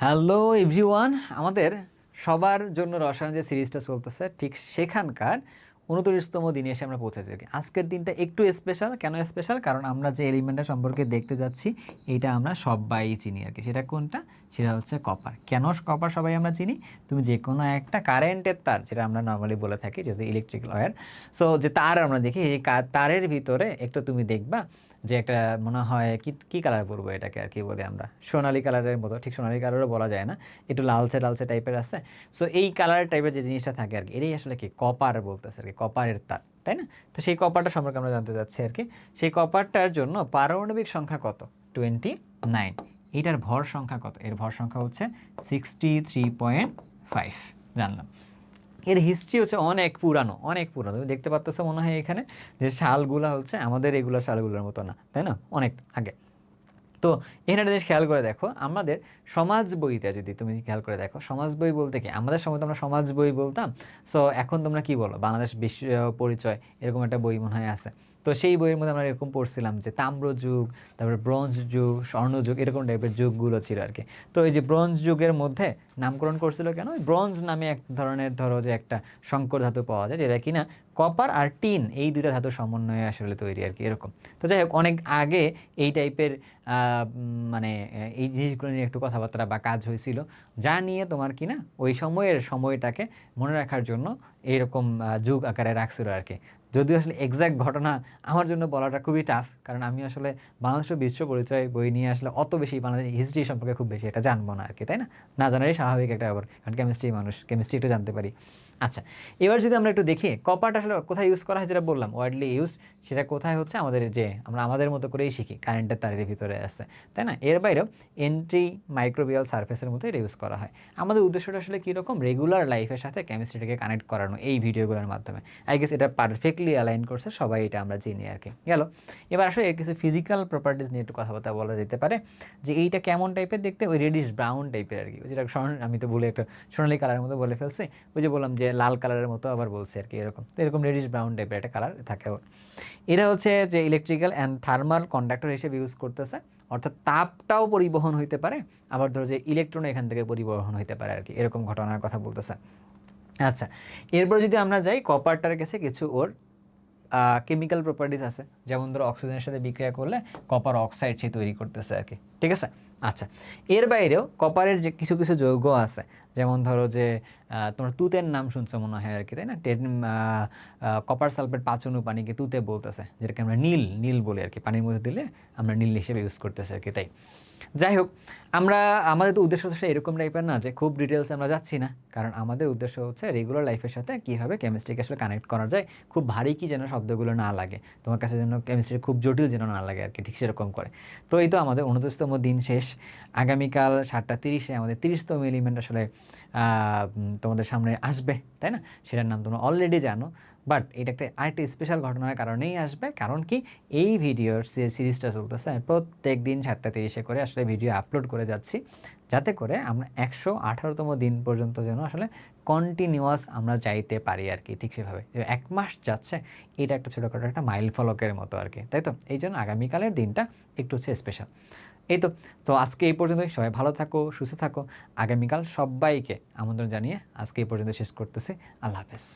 Hello everyone, আমাদের সবার জন্য রসায়ন যে সিরিজটা চলতেছে, ঠিক সেখানকার উনত্রিশতম দিনে এসে আমরা পৌঁছেছি। আজকের দিনটা একটু স্পেশাল কেন স্পেশাল কারণ আমরা যে এলিমেন্টটা সম্পর্কে দেখতে যাচ্ছি, এটা আমরা সবাই চিনি আর কি। সেটা কোনটা? সেটা হচ্ছে কপার কেন কপার সবাই আমরা চিনি? তুমি যে কোনো একটা কারেন্টের তার, যেটা আমরা নর্মালি বলে থাকি, যেহেতু ইলেকট্রিক ওয়্যার সো যে তার আমরা দেখি, এই তারের ভিতরে একটু তুমি দেখবা যে একটা মনে হয় কি কি কালার বলব এটাকে আর কি বলি আমরা? সোনালি কালারের মতো। ঠিক সোনালি কালারও বলা যায় না। একটু লালচে লালচে টাইপের আছে। সো এই কালার টাইপের যে জিনিসটা থাকে আর কি, এটাই আসলে কি কপার বলতেছে আর কি কপারের তার, তাই না? তো সেই কপারটা সম্পর্কে আমরা জানতে চাচ্ছি আর কি। সেই কপারটার জন্য পারমাণবিক সংখ্যা কত? টোয়েন্টি নাইন এটার ভর সংখ্যা কত? এর ভর সংখ্যা হচ্ছে সিক্সটি থ্রি পয়েন্ট ফাইভ জানলাম। এর হিস্ট্রি হচ্ছে অনেক পুরানো অনেক পুরানো। তুমি দেখতে পাচ্ছ মনে হয় এখানে যে শালগুলা হচ্ছে আমাদের এগুলো শালগুলোর মতো না, তাই না? অনেক আগে। তো এখানে জিনিস খেয়াল করে দেখো, আমাদের সমাজ বইতে যদি তুমি খেয়াল করে দেখো, সমাজ বই বলতে কি? আমাদের সময় তো আমরা সমাজ বই বলতাম। সো এখন তোমরা কি বলো? বাংলাদেশ বিশ্ব পরিচয়, এরকম একটা বই মনে হয় আছে। তো সেই বইয়ের মধ্যে আমরা এরকম পড়ছিলাম যে তাম্র যুগ, তারপরে ব্রোঞ্জ যুগ, স্বর্ণ যুগ, এরকম টাইপের যুগগুলো ছিল আর কি। তো এই যে ব্রোঞ্জ যুগের মধ্যে নামকরণ করছিল কেন? ওই ব্রোঞ্জ নামে এক ধরনের ধরো যে একটা শঙ্কর ধাতু পাওয়া যায়, যেটা কিনা কপার আর টিন, এই দুইটা ধাতুর সমন্বয়ে আসলে তৈরি আর কি, এরকম। তো যাই হোক, অনেক আগে এই টাইপের মানে এই জিনিসগুলো নিয়ে একটু কথাবার্তা বা কাজ হয়েছিল, যা নিয়ে তোমার কিনা ওই সময়ের সময়টাকে মনে রাখার জন্য এইরকম যুগ আকারে রাখছিল আর কি যদিও আসলে এক্সাক্ট ঘটনা আমার জন্য বলাটা খুবই টাফ কারণ আমি আসলে বাংলাদেশের বিশ্ব পরিচয় বই নিয়ে আসলে অত বেশি বাংলাদেশের হিস্ট্রি সম্পর্কে খুব বেশি এটা জানব না আর কি তাই না? না জানারই স্বাভাবিক একটা ব্যাপার, কারণ কেমিস্ট্রি মানুষ কেমিস্ট্রি একটু জানতে পারি। আচ্ছা এবার যদি আমরা একটু দেখি কপারটা আসলে কোথায় ইউজ করা হয় যেটা বললাম ওয়ার্ডলি ইউজ সেটা কোথায় হচ্ছে আমাদের যে আমরা আমাদের মতো করেই শিখি কারেন্টের তারের ভিতরে আছে, তাই না? এর বাইরেও এন্ট্রি মাইক্রোবিয়াল সার্ফেসের মতো এটা ইউজ করা হয়। আমাদের উদ্দেশ্যটা আসলে কীরকম? রেগুলার লাইফের সাথে কেমিস্ট্রিটাকে কানেক্ট করানো এই ভিডিওগুলোর মাধ্যমে। আই গেস এটা পারফেক্টলি অ্যালাইন করছে, সবাই এটা আমরা চিনি আর কি। গেল। এবার আসলে এর কিছু ফিজিক্যাল প্রপার্টিস নিয়ে একটু কথাবার্তা বলা যেতে পারে, যে এইটা কেমন টাইপের দেখতে? ওই রেডিশ ব্রাউন টাইপের আর কি। যেটা স্বর্ণ আমি তো বলে একটা সোনালি কালারের মতো বলে ফেলছি, ওই যে বললাম যে লাল কালারের মতো আবার বলছি আর কি, এরকম। তো এরকম রেডিশ ব্রাউন টাইপের একটা কালার থাকে ওর। এটা হচ্ছে যে ইলেকট্রিক্যাল অ্যান্ড থার্মাল কন্ডাক্টর হিসেবে ইউজ করতেছে, অর্থাৎ তাপটাও পরিবহন হইতে পারে, আবার ধরো যে ইলেকট্রন এখান থেকে পরিবহন হইতে পারে আর কি, এরকম ঘটনার কথা বলতেছে। আচ্ছা এরপর যদি আমরা যাই কপারটার কাছে কিছু ওর কেমিক্যাল প্রপার্টিস আছে। যেমন ধরো অক্সিজেনের সাথে বিক্রিয়া করলে কপার অক্সাইড সে তৈরি করতেছে আর কি। ঠিক আছে? আচ্ছা এর বাইরেও কপারের যে কিছু কিছু যৌগ আছে, যেমন ধরো যে তোমার তুতের নাম শুনছো মনে হয় আর কি, তাই না? কপার সালফেট পাচনু পানিকে তুতে বলতেছে, যেটাকে আমরা নীল নীল বলি আর কি। পানির মধ্যে দিলে আমরা নীল হিসেবে ইউজ করতেছি আর কি, তাই। যাই হোক আমরা, আমাদের উদ্দেশ্য হচ্ছে এরকম টাইপের না যে খুব ডিটেলসে আমরা যাচ্ছি না। কারণ আমাদের উদ্দেশ্য হচ্ছে রেগুলার লাইফের সাথে কীভাবে কেমিস্ট্রিকে আসলে কানেক্ট করা যায়, খুব ভারী কি যেন শব্দগুলো না লাগে। তোমার কাছে যেন কেমিস্ট্রি খুব জটিল যেন না লাগে আর কি ঠিক সেরকম করে। তো এই তো আমাদের উনত্রিশতম দিন শেষ। আগামীকাল সাতটা তিরিশে আমাদের তিরিশতম এলিমেন্ট আসলে তোমাদের সামনে আসবে, তাই না? সেটার নাম তোমরা অলরেডি জানো। বাট এটা একটা আরেকটা স্পেশাল ঘটনার কারণেই আসবে। কারণ কি? এই ভিডিওর সিরিজটা চলতেছে। আমি প্রত্যেক দিন সাতটা তিরিশে করে আসলে ভিডিও আপলোড করে যাচ্ছি। যাতে করে আমরা একশো আঠারোতম দিন পর্যন্ত যেন আসলে কন্টিনিউয়াস আমরা যাইতে পারি আর কি, ঠিক সেভাবে। এক মাস যাচ্ছে, এটা একটা ছোটোখাটো একটা মাইল ফলকের মতো আর কি, তাই তো? এই জন্য আগামীকালের দিনটা একটু হচ্ছে স্পেশাল এই তো তো আজকে এই পর্যন্তই। সবাই ভালো থাকো, সুস্থ থাকো। আগামীকাল সবাইকে আমন্ত্রণ জানিয়ে আজকে এই পর্যন্ত শেষ করতেছি। আল্লাহ হাফেজ।